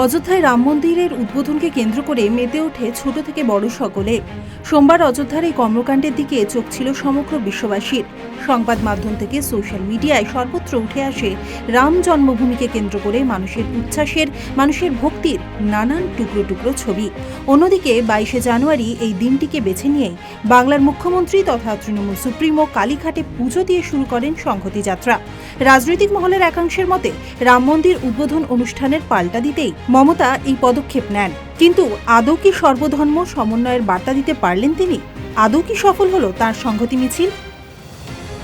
অযোধ্যায় রাম মন্দিরের উদ্বোধনকে কেন্দ্র করে মেতে ওঠে ছোট থেকে বড় সকলে। সোমবার অযোধ্যার এই কর্মকাণ্ডের দিকে চোখ ছিল সমগ্র বিশ্ববাসীর। সংবাদ মাধ্যম থেকে সোশ্যাল মিডিয়ায় সর্বত্র উঠে আসে রাম জন্মভূমিকে কেন্দ্র করে মানুষের উচ্ছ্বাসের, মানুষের ভক্তির নানান টুকরো টুকরো ছবি। অন্যদিকে বাইশে জানুয়ারি এই দিনটিকে বেছে নিয়েই বাংলার মুখ্যমন্ত্রী তথা তৃণমূল সুপ্রিমো কালীঘাটে পুজো দিয়ে শুরু করেন সংহতি যাত্রা। রাজনৈতিক মহলের একাংশের মতে রাম মন্দির উদ্বোধন অনুষ্ঠানের পাল্টা দিতেই মমতা এই পদক্ষেপ নেন। কিন্তু আদৌ কি সর্বধর্ম সমন্বয়ের বার্তা দিতে পারলেন তিনি? আদৌ কি সফল হলো তার সংহতি মিছিল?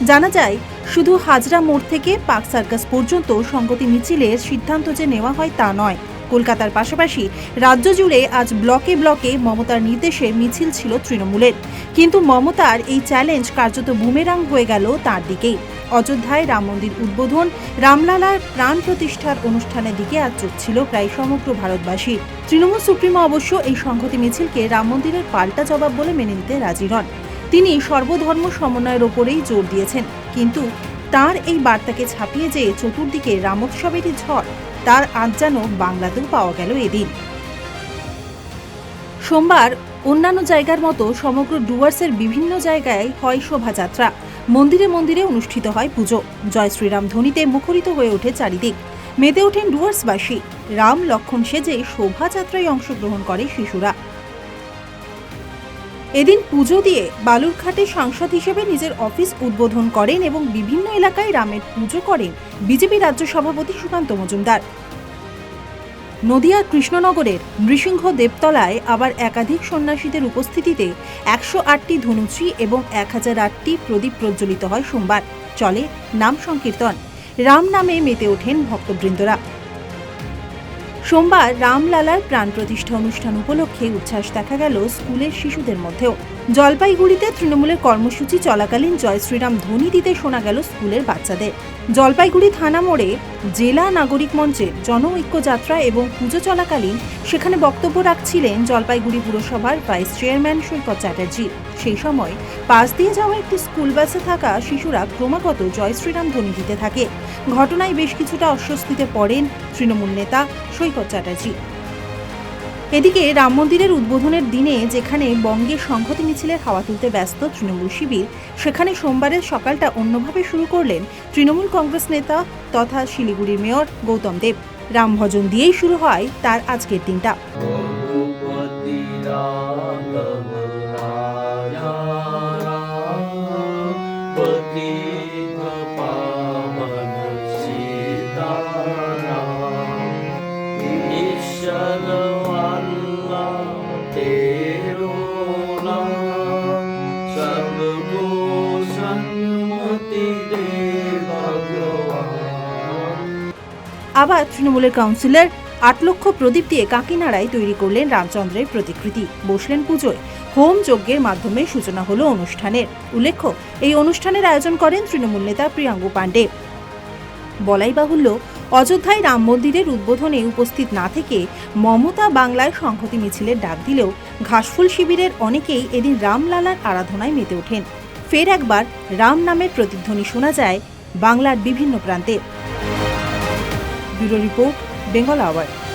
জানা যায়, শুধু হাজরা মোড় থেকে পাক সার্কাস পর্যন্ত সংগতি মিছিলের সিদ্ধান্ত যে নেওয়া হয় তা নয়। কলকাতার পাশাপাশি রাজ্য জুড়ে আজ ব্লকে ব্লকে মমতার নির্দেশে মিছিল ছিল তৃণমূলের। কিন্তু মমতার এই চ্যালেঞ্জ কার্যত বুমেরাং হয়ে গেল তার দিকেই। অযোধ্যায় রাম মন্দির উদ্বোধন, রামলালার প্রাণ প্রতিষ্ঠার অনুষ্ঠানের দিকে আজ চোখ ছিল প্রায় সমগ্র ভারতবাসী। তৃণমূল সুপ্রিমো অবশ্য এই সংহতি মিছিলকে রাম মন্দিরের পাল্টা জবাব বলে মেনে নিতে রাজি নন। তিনি সর্বধর্ম সমন্বয়ের ওপরেই জোর দিয়েছেন। কিন্তু তার এই বার্তাকে ছাপিয়ে যে চতুর্দিকে রামোৎসবেরই ঝড় তার আজ যেন বাংলাতেও পাওয়া গেল এদিন। সোমবার অন্যান্য জায়গার মতো সমগ্র ডুয়ার্সের বিভিন্ন জায়গায় হয় শোভাযাত্রা। মন্দিরে মন্দিরে অনুষ্ঠিত হয় পুজো। জয় শ্রীরাম ধ্বনিতে মুখরিত হয়ে ওঠে চারিদিক। মেতে ওঠেন ডুয়ার্সবাসী। রাম লক্ষণ সেজে শোভাযাত্রায় অংশগ্রহণ করে শিশুরা। এদিন পুজো দিয়ে বালুরঘাটে সাংসদ হিসেবে নিজের অফিস উদ্বোধন করেন এবং বিভিন্ন এলাকায় রামের পুজো করেন বিজেপি রাজ্য সভাপতি সুকান্ত মজুমদার। নদিয়ার কৃষ্ণনগরের নৃসিংহ দেবতলায় আবার একাধিক সন্ন্যাসীদের উপস্থিতিতে একশো আটটি ধনুচি এবং এক হাজার আটটি প্রদীপ প্রজ্বলিত হয় সোমবার। চলে নাম সংকীর্তন। রাম নামে মেতে ওঠেন ভক্তবৃন্দরা। সোমবার রামলালার প্রাণ প্রতিষ্ঠা অনুষ্ঠান উপলক্ষে উচ্ছ্বাস দেখা গেল স্কুলের শিশুদের মধ্যেও। জলপাইগুড়িতে তৃণমূলের কর্মসূচি চলাকালীন জয় শ্রীরাম ধ্বনি দিতে শোনা গেল স্কুলের বাচ্চাদের। জলপাইগুড়ি থানা মোড়ে জেলা নাগরিক মঞ্চের জন ঐক্য যাত্রা এবং পুজো চলাকালীন সেখানে বক্তব্য রাখছিলেন জলপাইগুড়ি পুরসভার ভাইস চেয়ারম্যান সৈকত চ্যাটার্জি। সেই সময় পাশ দিয়ে যাওয়া একটি স্কুল বাসে থাকা শিশুরা ক্রমাগত জয় শ্রীরাম ধ্বনি দিতে থাকে। ঘটনায় বেশ কিছুটা অস্বস্তিতে পড়েন তৃণমূল নেতা সৈকত চ্যাটার্জি। এদিকে রাম মন্দিরের উদ্বোধনের দিনে যেখানে বঙ্গে সংহতি মিছিলের হাওয়া তুলতে ব্যস্ত তৃণমূল শিবির, সেখানে সোমবারের সকালটা অন্যভাবে শুরু করলেন তৃণমূল কংগ্রেস নেতা তথা শিলিগুড়ির মেয়র গৌতম দেব। রামভজন দিয়েই শুরু হয় তার আজকের দিনটা। আবার তৃণমূলের কাউন্সিলর আট লক্ষ প্রদীপ দিয়ে কাকিনাড়ায় তৈরি করলেন রামচন্দ্রের প্রতিকৃতি। বসলেন পুজোয়। হোম যজ্ঞের মাধ্যমে সূচনা হলো অনুষ্ঠানের। উল্লেখ্য, এই অনুষ্ঠানের আয়োজন করেন তৃণমূল নেতা প্রিয়াঙ্গু পাণ্ডে। বলাই বাহুল্য, অযোধ্যায় রাম মন্দিরের উদ্বোধনে উপস্থিত না থেকে মমতা বাংলায় সংহতি মিছিলের ডাক দিলেও ঘাসফুল শিবিরের অনেকেই এদিন রামলালার আরাধনায় মেতে ওঠেন। ফের একবার রাম নামের প্রতিধ্বনি শোনা যায় বাংলার বিভিন্ন প্রান্তে। Bureau report Bengal hour.